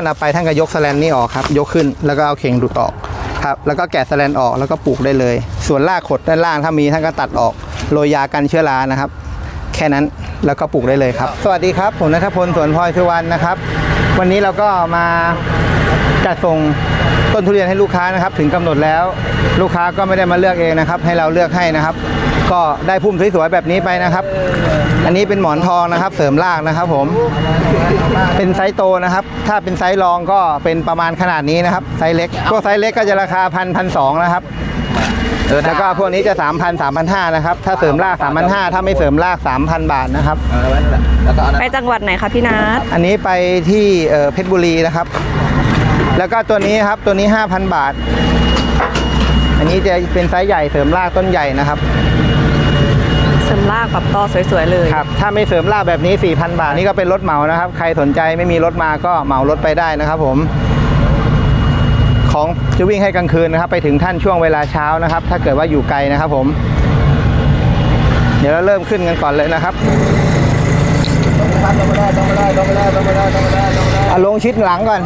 านเอาไปท่านก็ยกสแลนนี้ออกครับ ยกขึ้นแล้วก็เอาเข่งดูดออกครับแล้วก็แกะสแลนออกแล้วก็ปลูกได้เลย ส่วนรากขดด้านล่างถ้ามีท่านก็ตัดออกโรยยากันเชื้อรานะครับ แค่นั้นแล้วก็ปลูกได้เลยครับ สวัสดีครับ ผมนัทพลสวนพลอยสุวรรณนะครับ วันนี้เราก็มาจัดส่งต้นทุเรียนให้ลูกค้านะครับ ถึงกำหนดแล้ว ลูกค้าก็ไม่ได้มาเลือกเองนะครับ ให้เราเลือกให้นะครับ ก็ได้พุ่มสวยๆแบบนี้ไปนะครับ อันนี้เป็นหมอนทองนะครับ เสริมรากนะครับ ผม เป็นไซส์โตนะครับ ถ้าเป็นไซส์รองก็เป็นประมาณขนาดนี้นะครับ ไซส์เล็กพวกไซส์เล็กก็จะราคาพันพันสองนะครับแล้วก็พวกนี้จะ 3,000 3,500นะครับ ถ้าเสริมราก 3,500ถ้าไม่เสริมราก 3,000 บาทนะครับ ไปจังหวัดไหนคะพี่นัทอันนี้ไปที่เพชรบุรีนะครับ แล้วก็ตัวนี้ครับตัวนี้ 5,000 บาท อันนี้จะเป็นไซส์ใหญ่เสริมรากต้นใหญ่นะครับ สริมรากแบบตอสวยๆเลยครับถ้าไม่เสริมรากแบบนี้ 4,000 บาทนี่ก็เป็นรถเหมานะครับ ใครสนใจไม่มีรถมาก็เหมารถไปได้นะครับผม ของจะวิ่งให้กลางคืนนะครับ ไปถึงท่านช่วงเวลาเช้านะครับ ถ้าเกิดว่าอยู่ไกลนะครับผม เดี๋ยวเราเริ่มขึ้นกันก่อนเลยนะครับต้องไม่ได้ต้องไม่ได้ต้องไม่ได้ต้องไม่ได้ต้องไม่ได้ต้องไม่ได้เอาลงชิดหลังก่อน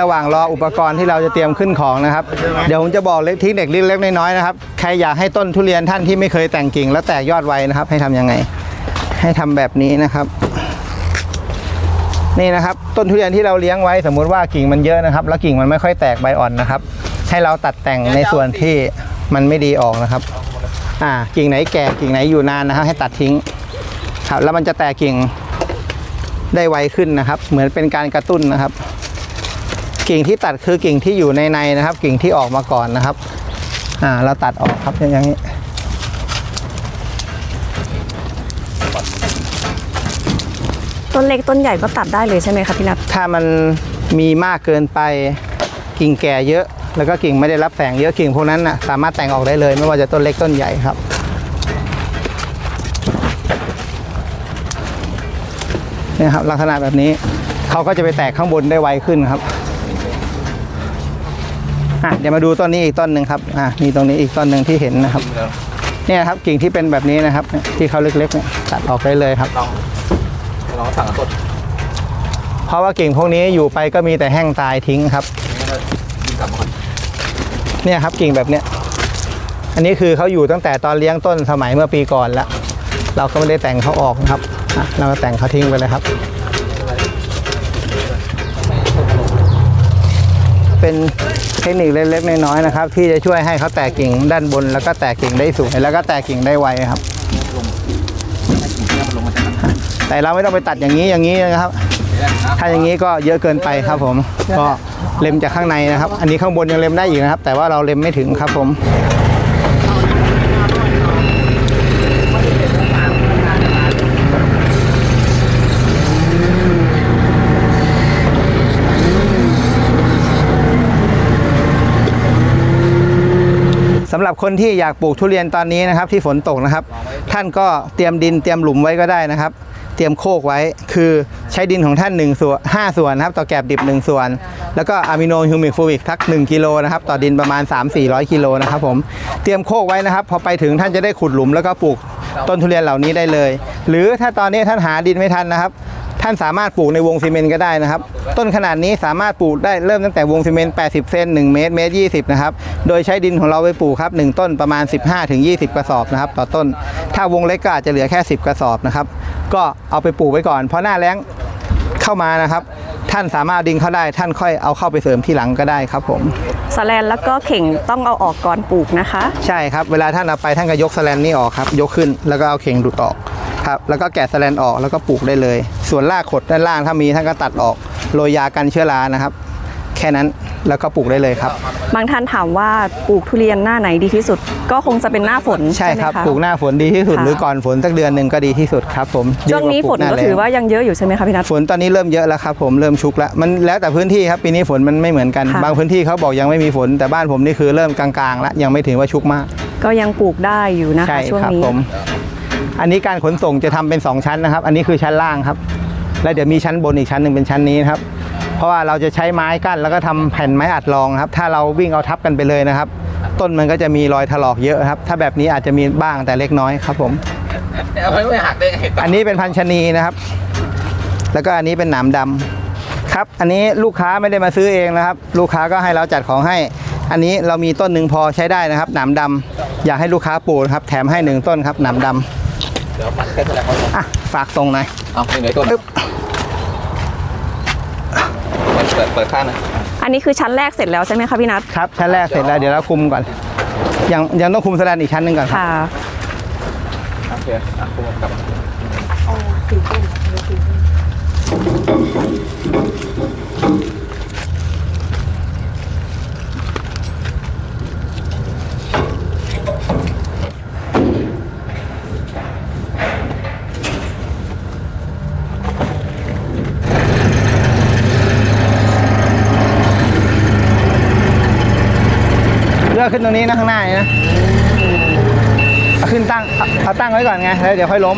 ระหว่างรออุปกรณ์ที่เราจะเตรียมขึ้นของนะครับ เดี๋ยวผมจะบอกเล็กเทคนิคเล็กๆน้อยๆนะครับ ใครอยากให้ต้นทุเรียนท่านที่ไม่เคยแต่งกิ่งแล้วแตกยอดไวนะครับ ให้ทำยังไง ให้ทำแบบนี้นะครับ นี่นะครับ ต้นทุเรียนที่เราเลี้ยงไว้ สมมุติว่ากิ่งมันเยอะนะครับ แล้วกิ่งมันไม่ค่อยแตกใบอ่อนนะครับ ให้เราตัดแต่งในส่วนที่มันไม่ดีออกนะครับ อ่า กิ่งไหนแก่กิ่งไหนอยู่นานนะครับ ให้ตัดทิ้ง ครับ แล้วมันจะแตกกิ่งได้ไวขึ้นนะครับ เหมือนเป็นการกระตุ้นนะครับ กิ่งที่ตัดคือกิ่งที่อยู่ในในนะครับ กิ่งที่ออกมาก่อนนะครับ อ่า เราตัดออกครับอย่างนี้ต้นเล็กต้นใหญ่ก็ตัดได้เลยใช่ไหมคะพี่นัทถ้ามันมีมากเกินไปกิ่งแก่เยอะ แล้วก็กิ่งไม่ได้รับแสงเยอะกิ่งพวกนั้นนะสามารถแต่งออกได้เลย ไม่ว่าจะต้นเล็กต้นใหญ่ครับเนี่ยครับลักษณะแบบนี้เขาก็จะไปแตกข้างบนได้ไวขึ้นครับ อะเดี๋ยวมาดูต้นนี้อีกต้นหนึ่งครับอะมีตรงนี้อีกต้นหนึ่งที่เห็นนะครับ เนี่ยครับกิ่งที่เป็นแบบนี้นะครับเนี่ยที่เขาเล็กๆเนี่ยตัดออกได้เลยครับลองลองสั่งกดเพราะว่ากิ่งพวกนี้อยู่ไปก็มีแต่แห้งตายทิ้งครับยิงกลับมาก่อนเนี่ยครับกิ่งแบบเนี้ยอันนี้คือเขาอยู่ตั้งแต่ตอนเลี้ยงต้นสมัยเมื่อปีก่อนแล้ว เราก็ไม่ได้แต่งเขาออกนะครับอะเราก็แต่งเขาทิ้งไปเลยครับ เป็นเทคนิคเล็กๆน้อยๆนะครับ ที่จะช่วยให้เขาแตกกิ่งด้านบน แล้วก็แตกกิ่งได้สูงแล้วก็แตกกิ่งได้ไวครับแต่เราไม่ต้องไปตัดอย่างนี้อย่างนี้นะครับ ถ้าอย่างนี้ก็เยอะเกินไปครับผม ก็เล็มจากข้างในนะครับ อันนี้ข้างบนยังเล็มได้อีกนะครับ แต่ว่าเราเล็มไม่ถึงครับผม สำหรับคนที่อยากปลูกทุเรียนตอนนี้นะครับ ที่ฝนตกนะครับ ท่านก็เตรียมดินเตรียมหลุมไว้ก็ได้นะครับ เตรียมโคกไว้คือใช้ดินของท่าน1ส่วน5ส่วนนะครับ ต่อแกบดิบ 1 ส่วน แล้วก็อะมิโนฮิวมิกฟูวิกทัก 1กิโลนะครับต่อดินประมาณ 3-400กิโลนะครับผมเตรียมโคกไว้นะครับ พอไปถึงท่านจะได้ขุดหลุมแล้วก็ปลูกต้นทุเรียนเหล่านี้ได้เลย หรือถ้าตอนนี้ท่านหาดินไม่ทันนะครับ ท่านสามารถปลูกในวงซีเมนต์ก็ได้นะครับ ต้นขนาดนี้สามารถปลูกได้เริ่มตั้งแต่วงซีเมนต์ 80 เซน1 เมตร เมตร 20 นะครับ โดยใช้ดินของเราไปปลูกครับ 1 ต้นประมาณ 15-20 กระสอบนะครับ ต่อต้น ถ้าวงเล็กก็อาจจะเหลือแค่ 10 กระสอบนะครับ ก็เอาไปปลูกไว้ก่อน เพราะหน้าแล้งเข้ามานะครับ ท่านสามารถเอาดินเข้าได้ ท่านค่อยเอาเข้าไปเสริมที่หลังก็ได้ครับผมสแลนแล้วก็เข่งต้องเอาออกก่อนปลูกนะคะ ใช่ครับ เวลาท่านเอาไปท่านก็ยกแสแลนนี้ออกครับ ยกขึ้นแล้วก็เอาเข่งดูดออกครับ แล้วก็แกะแสแลนออกแล้วก็ปลูกได้เลย ส่วนรากขดด้านล่างถ้ามีท่านก็ตัดออกโรยยากันเชื้อรานะครับ แค่นั้นแล้วก็ปลูกได้เลยครับ บางท่านถามว่าปลูกทุเรียนหน้าไหนดีที่สุด ก็คงจะเป็นหน้าฝนใช่ใช่ไหมครับคะปลูกหน้าฝนดีที่สุดค่ะ หรือก่อนฝนสักเดือนหนึ่งก็ดีที่สุดครับผมดีช่วงนี้ว่าปฝลูนหก็แล้งถือว่ายังเยอะอยู่ใช่ไหมคะพี่นัท ฝนตอนนี้เริ่มเยอะแล้วครับผมเริ่มชุกแล้วมันแล้วแต่พื้นที่ครับปีนี้ฝนมันไม่เหมือนกัน ค่ะ บางพื้นที่เขาบอกยังไม่มีฝนแต่บ้านผมนี่คือเริ่มกลางๆแล้วยังไม่ถึงว่าชุกมาก ก็ยังปลูกได้อยู่นะใช่คะช่วงครับนี้ ผม อันนี้การขนส่งจะทำเป็น 2 ชั้นนะครับ อันนี้คือชั้นล่างครับ แล้วเดี๋ยวมีชั้นบนอีกชั้นหนึ่งเป็นชั้นนี้นะครับ เพราะว่าเราจะใช้ไม้กั้นแล้วก็ทำแผ่นไม้อัดรองครับ ถ้าเราวิ่งเอาทับกันไปเลยนะครับ ต้นมันก็จะมีรอยถลอกเยอะครับ ถ้าแบบนี้อาจจะมีบ้างแต่เล็กน้อยครับผมเอาไปไม่หักได้ไงอันนี้เป็นพันชะนีนะครับ แล้วก็อันนี้เป็นหนามดำครับ อันนี้ลูกค้าไม่ได้มาซื้อเองนะครับ ลูกค้าก็ให้เราจัดของให้ อันนี้เรามีต้นหนึ่งพอใช้ได้นะครับ หนามดำอยากให้ลูกค้าปลูกนะครับ แถมให้หนึ่งต้นครับ หนามดำเดี๋ยวมันแค่แสดงว่าอะฝากส่งหน่อยเอาหนึ่งในต้น ปึ๊บเปิดเปิดเปิดข้างนะอันนี้คือชั้นแรกเสร็จแล้วใช่ไหมคะพี่นัทครับชั้นแรกเสร็จแล้วเดี๋ยวเราคุมก่อน ยังยังต้องคุมสแลนอีกชั้นหนึ่งก่อนครับค่ะ โอเคอะคุณกลับเลื ขึ้นตรงนี้นะข้างหน้านี่นะเอาขึ้นตั้งเอเอาตั้งไว้ก่อนไงแล้วเดี๋ยวค่อยล้ม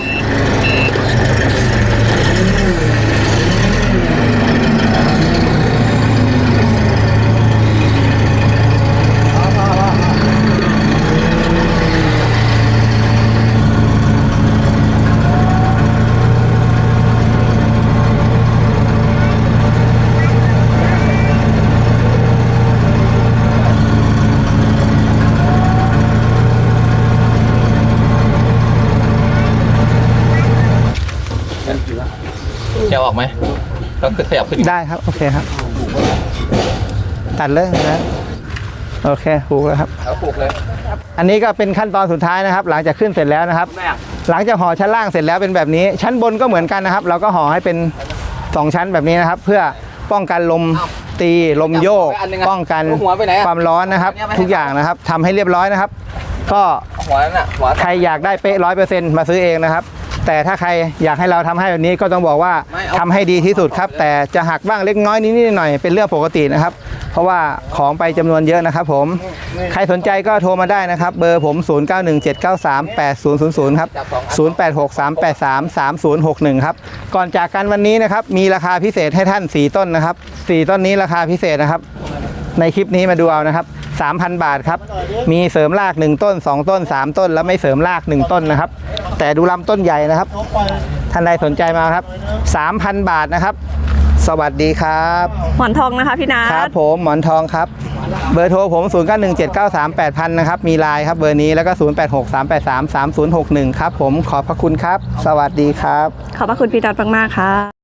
จะเอาออกไหมก็คือขยับขึ้นอีกได้ครับ โอเคครับ ตัดเลยนะ โอเคถูกแล้วครับ แล้วปลูกเลยอันนี้ก็เป็นขั้นตอนสุดท้ายนะครับ หลังจากขึ้นเสร็จแล้วนะครับ แม่หลังจากห่อชั้นล่างเสร็จแล้วเป็นแบบนี้ ชั้นบนก็เหมือนกันนะครับ เราก็ห่อให้เป็น 2 ชั้นแบบนี้นะครับ เพื่อป้องกันลมตีลมโยก ป้องกันความร้อนนะครับ ทุกอย่างนะครับทำให้เรียบร้อยนะครับ ก็หัวนั่นน่ะหัวใครอยากได้เป๊ะร้อยเปอร์เซ็นต์มาซื้อเองนะครับ แต่ถ้าใครอยากให้เราทำให้แบบนี้ก็ต้องบอกว่าทำให้ดีที่สุดครับ แต่จะหักบ้างเล็กน้อยนิดๆหน่อยๆเป็นเรื่องปกตินะครับ เพราะว่าของไปจำนวนเยอะนะครับ ผมใครสนใจก็โทรมาได้นะครับ เบอร์ผม 0917938000 ครับ 0863833061 ครับ ก่อนจากกันวันนี้นะครับ มีราคาพิเศษให้ท่าน 4 ต้นนะครับ 4 ต้นนี้ราคาพิเศษนะครับ ในคลิปนี้มาดูเอานะครับ 3,000 บาทครับ มีเสริมราก 1 ต้น 2 ต้น 3 ต้น แล้วไม่เสริมราก 1 ต้นนะครับ แต่ดูลำต้นใหญ่นะครับ ท่านใดสนใจมาครับ 3,000 บาทนะครับ สวัสดีครับหมอนทองนะคะพี่นัครัทบผมหมอนทองครับ เบอร์โทรผม0 9 1 7 9 3 8 0 0 0นะครับ มีไลน์ครับเบอร์นี้แล้วก็ 0 8 6 3 8 3 3 0 6 1 ครับผมขอบพระคุณครับ สวัสดีครับ ขอบพระคุณพี่นัทมากๆค่ะ